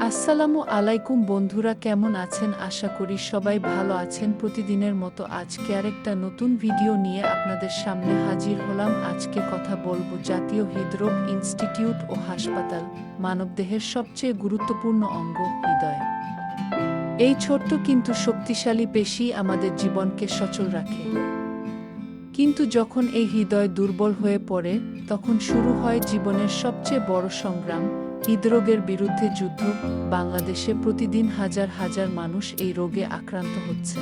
আসসালামু আলাইকুম বন্ধুরা, কেমন আছেন? আশা করি সবাই ভালো আছেন। প্রতিদিনের মতো আজকে আরেকটা নতুন ভিডিও নিয়ে আপনাদের সামনে হাজির হলাম। আজকে কথা বলব জাতীয় হৃদরোগ ইনস্টিটিউট ও হাসপাতাল, মানবদেহের সবচেয়ে গুরুত্বপূর্ণ অঙ্গ, হৃদয়। এই ছোট্ট কিন্তু শক্তিশালী পেশি আমাদের জীবনকে সচল রাখে। কিন্তু যখন এই হৃদয় দুর্বল হয়ে পড়ে, তখন শুরু হয় জীবনের সবচেয়ে বড় সংগ্রাম। হৃদরোগের বিরুদ্ধে যুদ্ধ। বাংলাদেশে প্রতিদিন হাজার হাজার মানুষ এই রোগে আক্রান্ত হচ্ছে।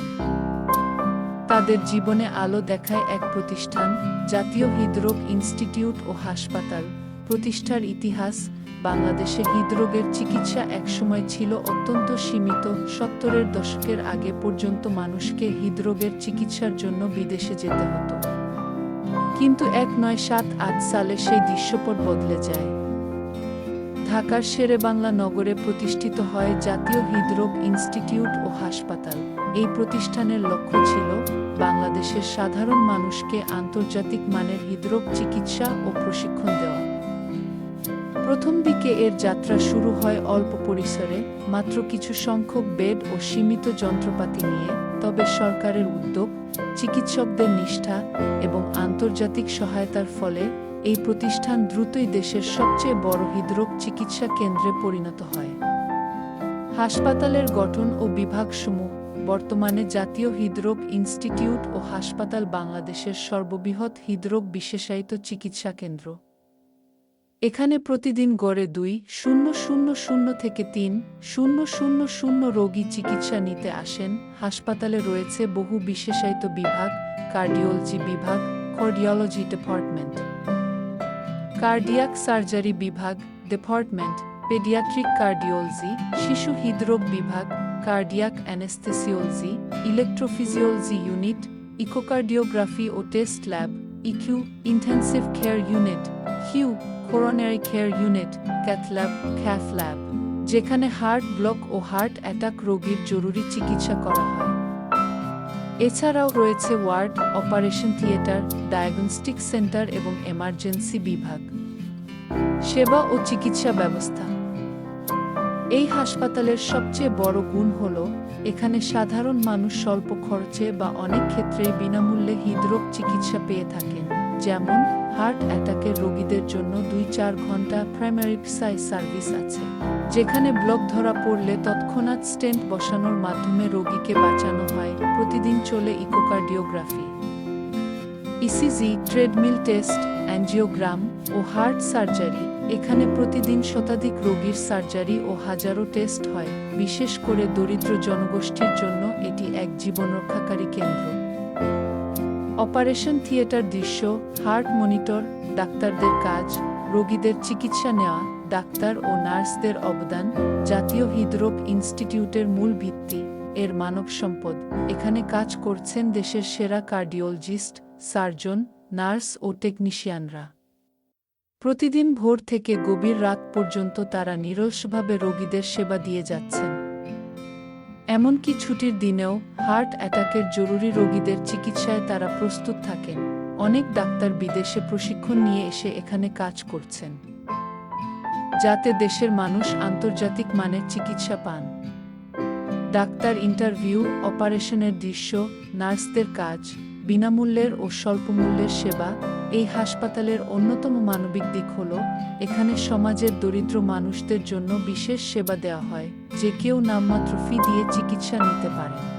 তাদের জীবনে আলো দেখায় এক প্রতিষ্ঠান, জাতীয় হৃদরোগ ইনস্টিটিউট ও হাসপাতাল। প্রতিষ্ঠার ইতিহাস বাংলাদেশে হৃদরোগের চিকিৎসা একসময় ছিল অত্যন্ত সীমিত। সত্তরের দশকের আগে পর্যন্ত মানুষকে হৃদরোগের চিকিৎসার জন্য বিদেশে যেতে হতো। কিন্তু এক নয় সাত আট সালে সেই দৃশ্যপট বদলে যায়। ঢাকার শেরেবাংলা নগরে প্রতিষ্ঠিত হয় জাতীয় হৃদরোগ ইনস্টিটিউট ও হাসপাতাল। এই প্রতিষ্ঠানের লক্ষ্য ছিল বাংলাদেশের সাধারণ মানুষকে আন্তর্জাতিক মানের হৃদরোগ চিকিৎসা ও প্রশিক্ষণ প্রথম দিকে এর যাত্রা শুরু হয় অল্প পরিসরে, মাত্র কিছু সংখ্যক বেড ও সীমিত যন্ত্রপাতি নিয়ে, তবে সরকারের উদ্যোগ, চিকিৎসকদের নিষ্ঠা এবং আন্তর্জাতিক সহায়তার ফলে এই প্রতিষ্ঠান দ্রুতই দেশের সবচেয়ে বড় হৃদরোগ চিকিৎসা কেন্দ্রে পরিণত হয়। হাসপাতালের গঠন ও বিভাগসমূহ, বর্তমানে জাতীয় হৃদরোগ ইনস্টিটিউট ও হাসপাতাল বাংলাদেশের সর্ববৃহৎ হৃদরোগ বিশেষায়িত চিকিৎসা কেন্দ্র। এখানে প্রতিদিন গড়ে দুই, শূন্য শূন্য শূন্য থেকে তিন, শূন্য শূন্য শূন্য রোগী চিকিৎসা নিতে আসেন। হাসপাতালে রয়েছে বহু বিশেষায়িত বিভাগ, কার্ডিওলজি বিভাগ, কার্ডিওলজি ডিপার্টমেন্ট। কার্ডিয়াক সার্জারি বিভাগ, ডিপার্টমেন্ট, পেডিয়াট্রিক কার্ডিওলজি, শিশু হৃদরোগ বিভাগ, cardiac anaesthesiology, electrophysiology unit, echocardiography ও test lab, ICU, intensive care unit Hugh coronary care unit cath lab cath lab যেখানে হার্ট ব্লক ও হার্ট অ্যাটাক রোগীর জরুরি চিকিৎসা করা হয়। এছাড়াও রয়েছে ward operation theatre diagnostic centre এবং এমার্জেন্সি বিভাগ। সেবা ও চিকিৎসা ব্যবস্থা। এই হাসপাতালের সবচেয়ে বড় গুণ হল, এখানে সাধারণ মানুষ স্বল্প খরচে বা অনেক ক্ষেত্রেই বিনামূল্যে হৃদরোগ চিকিৎসা পেয়ে থাকেন। যেমন হার্ট অ্যাটাকের রোগীদের জন্য দুই চার ঘণ্টা প্রাইমারি সাই সার্ভিস আছে, যেখানে ব্লক ধরা পড়লে তৎক্ষণাৎ স্টেন্ট বসানোর মাধ্যমে রোগীকে বাঁচানো হয়। প্রতিদিন চলে echocardiography. ECG, treadmill test, angiogram ও হার্ট সার্জারি। এখানে প্রতিদিন শতাধিক রোগীর সার্জারি ও হাজারো টেস্ট হয়। বিশেষ করে দরিদ্র জনগোষ্ঠীর জন্য এটি এক জীবন রক্ষাকারী কেন্দ্র। অপারেশন থিয়েটার দৃশ্য, হার্ট মনিটর, ডাক্তারদের কাজ, রোগীদের চিকিৎসা নেওয়া, ডাক্তার ও নার্সদের অবদান, জাতীয় হৃদরোগ ইনস্টিটিউটের মূল ভিত্তি, এর মানব সম্পদ। এখানে কাজ করছেন দেশের সেরা কার্ডিওলজিস্ট, সার্জন, নার্স ও টেকনিশিয়ানরা। প্রতিদিন ভোর থেকে গভীর রাত পর্যন্ত তারা নিরসভাবে রোগীদের সেবা দিয়ে যাচ্ছেন। এমনকি ছুটির দিনেও হার্ট অ্যাটাকের জরুরি রোগীদের চিকিৎসায় তারা প্রস্তুত থাকেন। অনেক ডাক্তার বিদেশে প্রশিক্ষণ নিয়ে এসে এখানে কাজ করছেন। যাতে দেশের মানুষ আন্তর্জাতিক মানের চিকিৎসা পান। ডাক্তার ইন্টারভিউ, অপারেশনের দৃশ্য, নার্সদের কাজ, বিনামূল্যের ও স্বল্পমূল্যের সেবা, এই হাসপাতালের অন্যতম মানবিক দিক হল, এখানে সমাজের দরিদ্র মানুষদের জন্য বিশেষ সেবা দেওয়া হয়, যে কেউ নামমাত্র ফি দিয়ে চিকিৎসা নিতে পারে।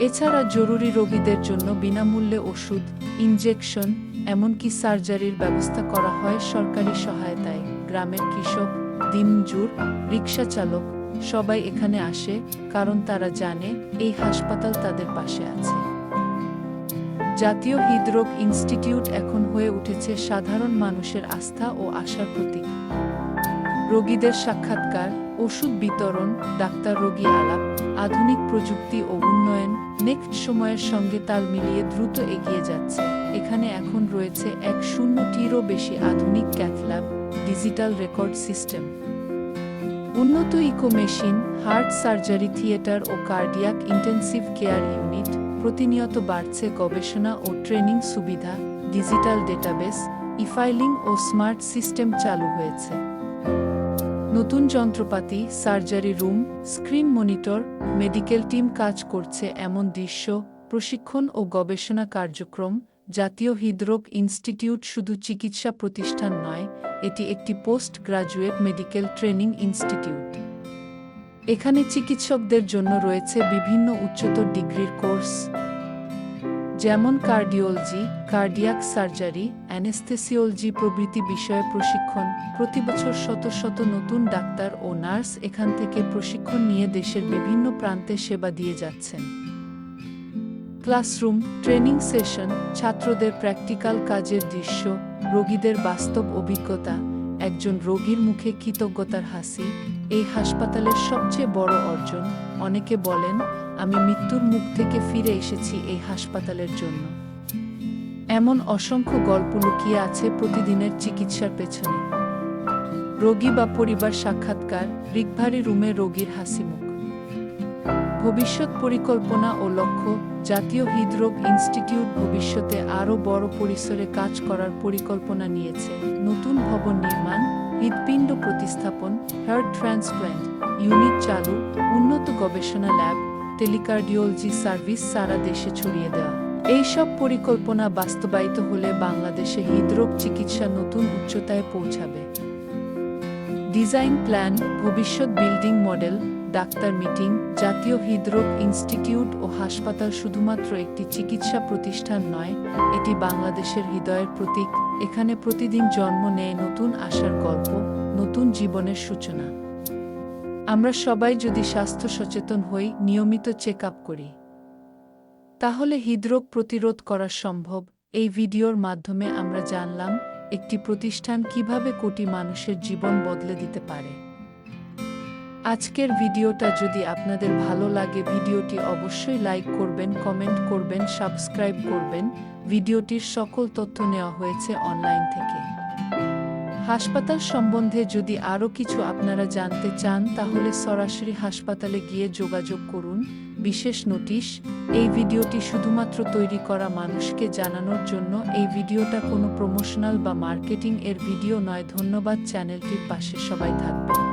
এছাড়া জরুরি রোগীদের জন্য বিনামূল্যে ওষুধ, ইনজেকশন, এমনকি সার্জারির ব্যবস্থা করা হয় সরকারি সহায়তায়। গ্রামের কৃষক, দিনজুর রিক্সা চালক সবাই এখানে আসে কারণ তারা জানে এই হাসপাতাল তাদের পাশে আছে। জাতীয় হৃদরোগ ইনস্টিটিউট এখন হয়ে উঠেছে সাধারণ মানুষের আস্থা ও আশার প্রতীক। রোগীদের সাক্ষাৎকার, ওষুধ বিতরণ, ডাক্তার রোগী আলাপ, আধুনিক প্রযুক্তি ও উন্নয়ন নেক্সট সময়ের সঙ্গে তাল মিলিয়ে দ্রুত এগিয়ে যাচ্ছে। এখানে এখন রয়েছে এক শূন্যটিরও বেশি আধুনিক cath lab digital record system. উন্নত echo machine, heart surgery theatre ও কার্ডিয়াক ইন্টেন্সিভ কেয়ার ইউনিট প্রতিনিয়ত বাড়ছে গবেষণা ও ট্রেনিং সুবিধা, ডিজিটাল ডেটাবেস, ইফাইলিং ও স্মার্ট সিস্টেম চালু হয়েছে। নতুন যন্ত্রপাতি, surgery room, screen monitor, medical team কাজ করছে এমন দৃশ্য, প্রশিক্ষণ ও গবেষণা কার্যক্রম, জাতীয় হৃদরোগ ইনস্টিটিউট শুধু চিকিৎসা প্রতিষ্ঠান নয়, এটি একটি post graduate medical training institute. এখানে চিকিৎসকদের জন্য রয়েছে বিভিন্ন উচ্চতর ডিগ্রির কোর্স। যেমন কার্ডিওলজি, কার্ডিয়াক সার্জারি, অ্যানেস্থেসিওলজি প্রভৃতি বিষয়ে প্রশিক্ষণ, প্রতি বছর শত শত নতুন ডাক্তার ও নার্স এখান থেকে প্রশিক্ষণ নিয়ে দেশের বিভিন্ন প্রান্তে সেবা দিয়ে যাচ্ছেন। ক্লাসরুম, ট্রেনিং সেশন, ছাত্রদের প্র্যাকটিক্যাল কাজের দৃশ্য, রোগীদের বাস্তব অভিজ্ঞতা, একজন রোগীর মুখে কৃতজ্ঞতার হাসি এই হাসপাতালের সবচেয়ে বড় অর্জন। অনেকে বলেন, আমি মৃত্যুর মুখ থেকে ফিরে এসেছি এই হাসপাতালের জন্য। এমন অসংখ্য গল্প লুকিয়ে আছে প্রতিদিনের চিকিৎসার পেছনে। রোগী বা পরিবার সাক্ষাৎকার রিকভারি রুমে রোগীর হাসিমুখ। ভবিষ্যৎ পরিকল্পনা ও লক্ষ্য, জাতীয় হৃদরোগ ইনস্টিটিউট ভবিষ্যতে আরও বড় পরিসরে কাজ করার পরিকল্পনা নিয়েছে। নতুন ভবন নির্মাণ হৃদপিণ্ড প্রতিস্থাপন হার্ট ট্রান্সপ্ল্যান্ট ইউনিট চালু, উন্নত গবেষণা ল্যাব টেলিকার্ডিওলজি সার্ভিস সারা দেশে ছড়িয়ে দেওয়া। এইসব পরিকল্পনা বাস্তবায়িত হলে বাংলাদেশে হৃদরোগ চিকিৎসা নতুন উচ্চতায় পৌঁছাবে। ডিজাইন প্ল্যান, ভবিষ্যৎ বিল্ডিং মডেল, ডাক্তার মিটিং, জাতীয় হৃদরোগ ইনস্টিটিউট ও হাসপাতাল শুধুমাত্র একটি চিকিৎসা প্রতিষ্ঠান নয়, এটি বাংলাদেশের হৃদয়ের প্রতীক। এখানে প্রতিদিন জন্ম নেয় নতুন আশার গল্প, নতুন জীবনের সূচনা। আমরা সবাই যদি স্বাস্থ্য সচেতন হই, নিয়মিত চেক করি। তাহলে হৃদরোগ প্রতিরোধ করা সম্ভব, এই ভিডিওর মাধ্যমে আমরা জানলাম, একটি প্রতিষ্ঠান কীভাবে কোটি মানুষের জীবন বদলে দিতে পারে। আজকের ভিডিওটা যদি আপনাদের ভালো লাগে, ভিডিওটি অবশ্যই লাইক করবেন, কমেন্ট করবেন, সাবস্ক্রাইব করবেন। ভিডিওটির সকল তথ্য নেওয়া হয়েছে অনলাইন থেকে। হাসপাতাল সম্বন্ধে যদি আরও কিছু আপনারা জানতে চান, তাহলে সরাসরি হাসপাতালে গিয়ে যোগাযোগ করুন। বিশেষ নোটিশ, এই ভিডিওটি শুধুমাত্র তৈরি করা মানুষকে জানানোর জন্য, এই ভিডিওটা কোনো প্রমোশনাল বা মার্কেটিং এর ভিডিও নয়। ধন্যবাদ, চ্যানেলটির পাশে সবাই থাকবেন।